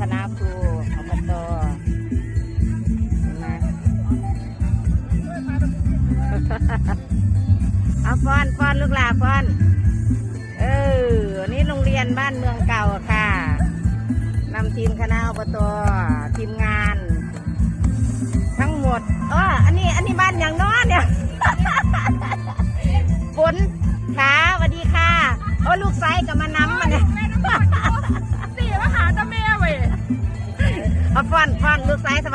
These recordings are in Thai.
คณะครูอบตเห็นไหมเอาฟอนฟอนลูกหลาฟอน เออนี่โรงเรียนบ้านเมืองเก่าค่ะนำทีมคณะอบตทีมงาน ทั้งหมดอ๋ออันนี้อันนี้บ้านอย่างน้อเนี่ยฝนขาสวัสดีค่ะ โอ้ลูกไซกับมานำ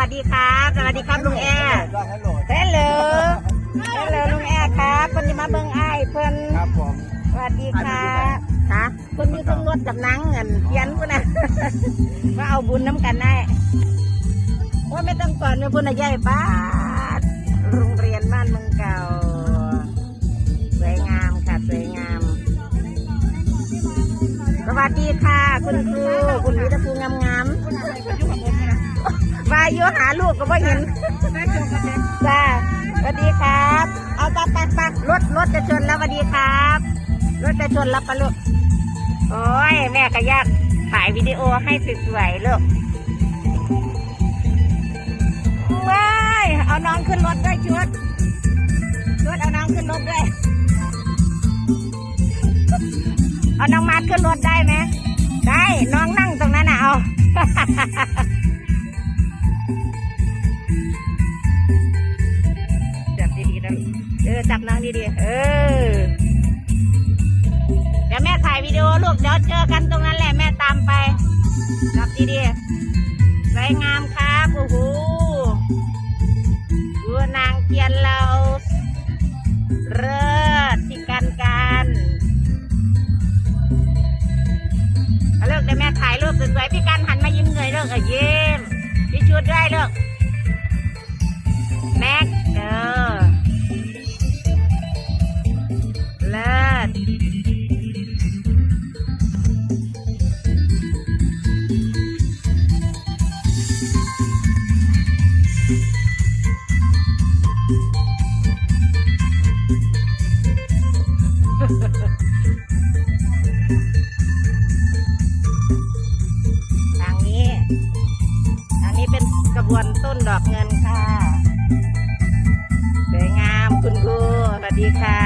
วัสดีครับ สวัสดีครับลุงแอร์ได้ฮัลโหลเฮ้ลโหลเฮ้ลโหลลุงแอร์ครับคนที่มาเบิ่งไอ้ายเพิ่นครับผมสวัสดีค่ะค่ะคนมีต้องรถกับหนังเงินเขียนพุ่นนะว่าเอาบุญน้ำกันได้ว่าไม่ต้องก่อนนะพุ่นนะใหญ่ป้าดโรงเรียนบ้านเมืองเก่าสวยงามค่ะสวยงาม สวัสดีค่ะ คุณครูคุณวิทย์ภูงามงาม ๆวายุหาลูกก็ไม่เห็นจ้าสวัสดีครับ เอาไปไปไปรถรถจะชนแล้วสวัสดีครับ รถจะชนแล้วปะลูกโอ้ยแม่ก็ยากถ่ายวิดีโอให้สวยๆลูกว้ายเอาน้องขึ้นรถด้วยชุดชุดเอาน้องขึ้นรถด้วยเอาน้องมาขึ้นรถได้ไหมได้น้องนั่งตรงนั้นน่ะเอา จับนเออจับน้องดีๆเออเดี๋ยวแม่ถ่ายวิดีโอลูกเดี๋ยวเจอกันตรงนั้นแหละแม่ตามไปจับดีๆสวยงามครับโอ้โหดูนางเทียนเราเลิศที่กันกันเอาลิกเดี๋ยวแม่ถ่ายรูปสวยๆพี่กันหันมายิ้มเหนื่อยเลิกเออยิ้มพี่ชุดด้วยเลิกแม็กเออ ทางนี้ ทางนี้เป็นกระบวนต้นดอกเงินค่ะ สวยงามคุณครูสวัสดีค่ะ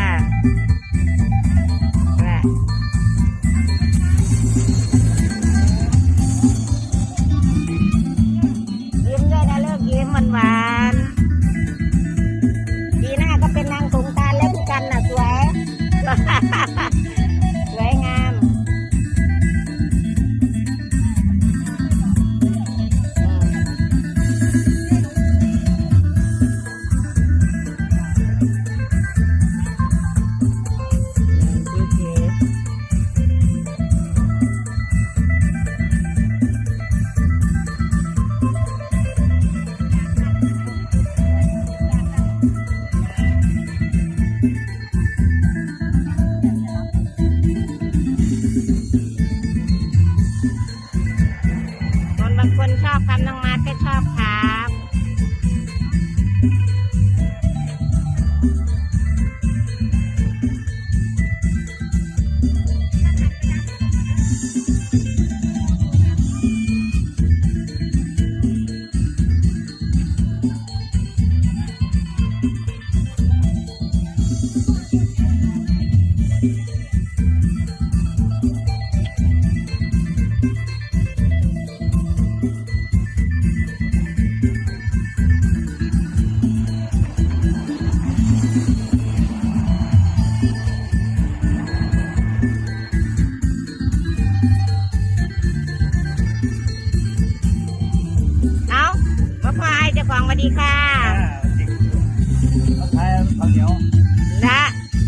คนชอบคำน้องมาร์ก็ชอบค่ะ ของสวัสดีค่ะเอาไทยข้าวเหนียวนะ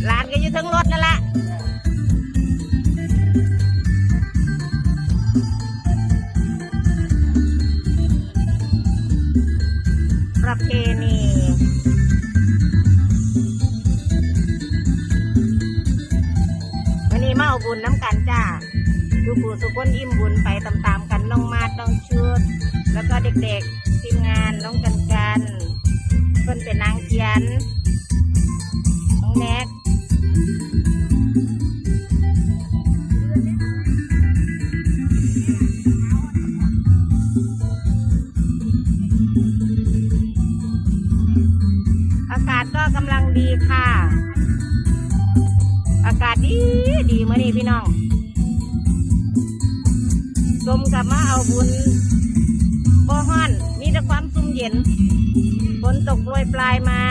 หลานก็อยู่ทั้งรถนั่นละประเพณีวันนี้มาเอาบุญน้ำกันจ้าดูผู้สุคนอิ่มบุญไปตามๆกันน้องมาดน้องชุด แล้วก็เด็กๆที มงานน้องกันกันเพิ่นเป็นนางเขียนน้องแม็กอากาศก็กำลังดีค่ะ อากาศดีดีมื่อนี้พี่น้อง สมกับมาเอาบุญ แต่ความซุ่มเย็นฝนตกโรยปลายมา